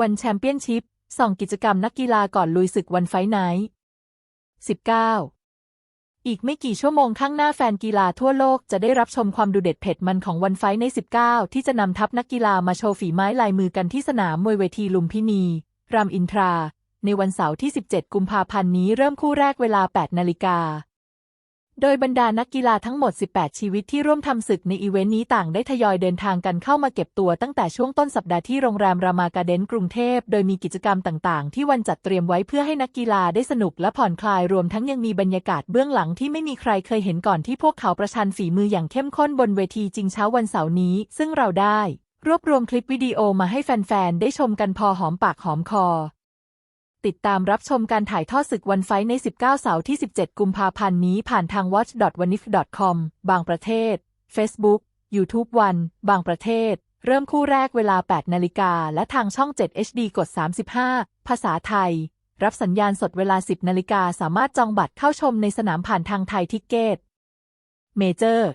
วันแชมเปี้ยนชิพส่องกิจกรรมนักกีฬาก่อนลุยศึกวันไฟไนท์19 อีกไม่กี่ชั่วโมงข้างหน้าแฟนกีฬาทั่วโลกจะได้รับชมความดุเด็ดเผ็ดมันของวันไฟใน 19 ที่จะนำทัพนักกีฬามาโชว์ฝีไม้ลายมือกันที่สนามมวยเวทีลุมพินี รามอินทรา ในวันเสาร์ที่ 17 กุมภาพันธ์นี้เริ่มคู่แรกเวลา 8 นาฬิกา โดยบรรดานักกีฬาทั้งหมด 18 ชีวิตที่ร่วมทำศึกในอีเวนต์นี้ต่างได้ทยอยเดินทางกันเข้ามาเก็บตัวตั้งแต่ช่วงต้นสัปดาห์ที่โรงแรมรามาการเดนกรุงเทพ โดยมีกิจกรรมต่างๆ ที่วันจัดเตรียมไว้เพื่อให้นักกีฬาได้สนุกและผ่อนคลายรวมทั้งยังมีบรรยากาศเบื้องหลังที่ไม่มีใครเคยเห็นก่อนที่พวกเขาประชันฝีมืออย่างเข้มข้นบนเวทีจริงเช้าวันเสาร์นี้ ซึ่งเราได้ รวบรวมคลิปวิดีโอมาให้แฟนๆได้ชมกันพอหอมปากหอมคอ ติดตามรับชมการถ่ายทอดศึกวันไฟใน 19 เสาร์ที่ 17 กุมภาพันธ์นี้ผ่านทาง watch.wanif.com บางประเทศ Facebook YouTube วัน บางประเทศ เริ่มคู่แรกเวลา 8 นาฬิกา และทางช่อง 7 HD กด 35 ภาษาไทย รับสัญญาณสดเวลา 10 นาฬิกาสามารถจองบัตรเข้าชมในสนามผ่านทางไทยทิกเก็ต เมเจอร์